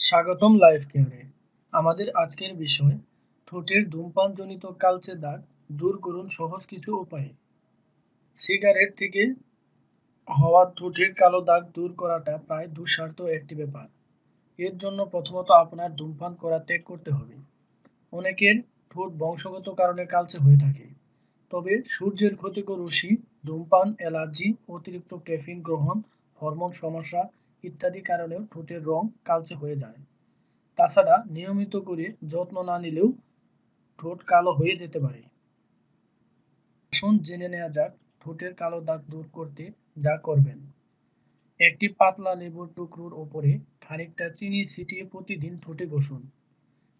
স্বাগতম লাইফ কেয়ারে আমাদের আজকের বিষয়, ঠোঁটের ধূমপানজনিত কালচে দাগ দূর করুন সহজ কিছু উপায়ে। সিগারেট থেকে হওয়া ঠোঁটের কালো দাগ দূর করাটা প্রায় দুঃসার্থ একটি ব্যাপার। এর জন্য প্রথমত আপনার ধূমপান করা ত্যাগ করতে হবে। অনেকের ঠোঁট বংশগত কারণে কালচে হয়ে থাকে। তবে সূর্যের ক্ষতিকর রশ্মি, ধূমপান, অ্যালার্জি, অতিরিক্ত ক্যাফিন গ্রহণ, হরমোন সমস্যা ইত্যাদি কারণেও ঠোঁটের রং কালচে হয়ে যায়। তাছাড়া নিয়মিত করে যত্ন না নিলেও ঠোঁট কালো হয়ে যেতে পারে। আসুন জেনে নেওয়া যাক ঠোঁটের কালো দাগ দূর করতে যা করবেন। একটি পাতলা লেবুর টুকরোর ওপরে খানিকটা চিনি ছিটিয়ে প্রতিদিন ঠোঁটে ঘষুন।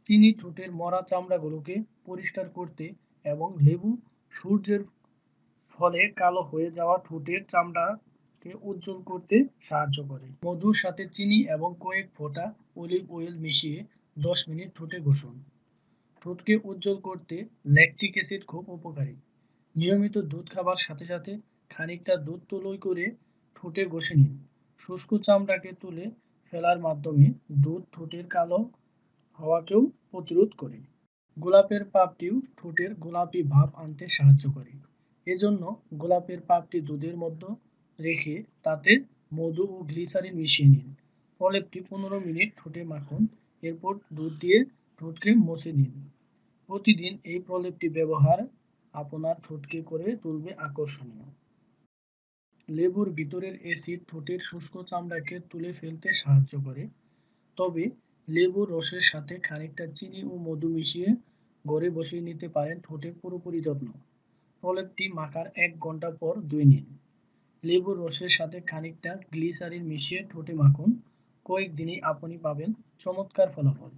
চিনি ঠোঁটের মরা চামড়াগুলোকে পরিষ্কার করতে এবং লেবু সূর্যের ফলে কালো হয়ে যাওয়া ঠোঁটের চামড়াকে উজ্জ্বল করতে সাহায্য করে। মধুর সাথে চিনি এবং কয়েক ফোঁটা অলিভ অয়েল মিশিয়ে দশ মিনিট ঠোঁটে ঘষুন। ঠোঁটকে উজ্জ্বল করতে ল্যাকটিক অ্যাসিড খুব উপকারী। নিয়মিত দুধ খাবার সাথে সাথে খানিকটা দুধ তুলোই করে ঠোঁটে ঘষে নিন। শুষ্ক চামড়াকে তুলে ফেলার মাধ্যমে দুধ ঠোঁটের কালো হওয়াকেও প্রতিরোধ করে। গোলাপের পাপটিও ঠোঁটের গোলাপি ভাব আনতে সাহায্য করে। এজন্য গোলাপের পাপটি দুধের মধ্যে রেখে তাতে মধু ও গ্লিসারিন মিশিয়ে নিন। প্রলেপটি পনেরো মিনিট ঠোঁটে মাখুন, এরপর দুধ দিয়ে ঠোঁটকে মুছে নিন। প্রতিদিন এই প্রলেপটি ব্যবহার আপনার ঠোঁটকে করে তুলবে আকর্ষণীয়। লেবুর ভিতরের অ্যাসিড ঠোঁটের শুষ্ক চামড়াকে তুলে ফেলতে সাহায্য করে। তবে লেবুর রসের সাথে খানিকটা চিনি ও মধু মিশিয়ে ঘরে বসিয়ে নিতে পারেন ঠোঁটের পুরোপুরি যত্ন। প্রলেপটি মাখার এক ঘণ্টা পর ধুয়ে নিন। লেবুর রসের সাথে খানিকটা গ্লিসারিন মিশিয়ে ঠোঁটে মাখুন। কয়েকদিনই আপনি পাবেন চমৎকার ফলাফল।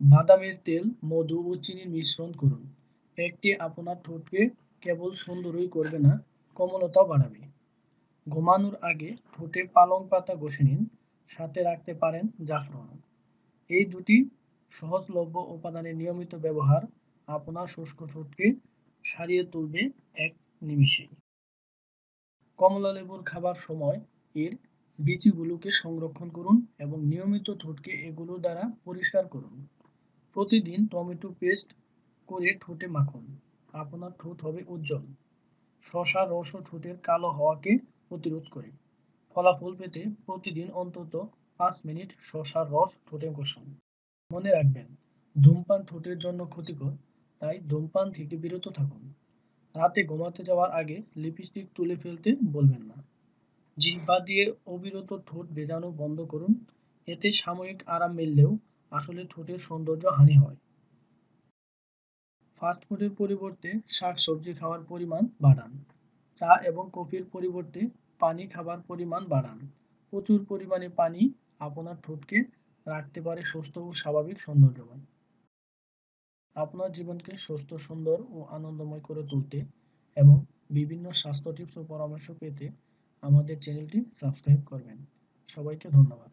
বাদামের তেল, মধু ও চিনির মিশ্রণ করুন। একটি আপনার ঠোঁটকে কেবল সুন্দরই করবে না, কোমলতাও বাড়াবে। ঘুমানোর আগে ঠোঁটে পালং পাতা ঘষে নিন, সাথে রাখতে পারেন জাফরান। এই দুটি সহজলভ্য উপাদানের নিয়মিত ব্যবহার আপনার শুষ্ক ঠোঁটকে সারিয়ে তুলবে এক নিমিষেই। কমলা লেবুর খাবার সময় এর বীজগুলোকে সংরক্ষণ করুন এবং নিয়মিত ঠোঁটকে এগুলো দ্বারা পরিষ্কার করুন। প্রতিদিন টমেটো পেস্ট করে ঠোঁটে মাখুন। আপনার ঠোঁট হবে উজ্জ্বল। শশা রস ও ঠোঁটের কালো হওয়াকে প্রতিরোধ করে। ফলাফল পেতে প্রতিদিন অন্তত পাঁচ মিনিট শশার রস ঠোঁটে ঘষুন। মনে রাখবেন, ধূমপান ঠোঁটের জন্য ক্ষতিকর, তাই ধূমপান থেকে বিরত থাকুন। রাতে ঘুমাতে যাওয়ার আগে লিপস্টিক তুলে ফেলতে বলবেন না। জিহ্বা দিয়ে অবিরত ঠোঁট ভেজানো বন্ধ করুন। এতে সাময়িক আরাম মিললেও আসলে ঠোঁটের সৌন্দর্য হানি হয়। ফাস্টফুডের পরিবর্তে শাক সবজি খাওয়ার পরিমাণ বাড়ান। চা এবং কফির পরিবর্তে পানি খাবার পরিমাণ বাড়ান। প্রচুর পরিমাণে পানি আপনার ঠোঁটকে রাখতে পারে সুস্থ ও স্বাভাবিক সৌন্দর্যবান। আপনার জীবনকে সুস্থ, সুন্দর ও আনন্দময় করে তুলতে এবং বিভিন্ন স্বাস্থ্য টিপস ও পরামর্শ পেতে আমাদের চ্যানেলটি সাবস্ক্রাইব করবেন। সবাইকে ধন্যবাদ।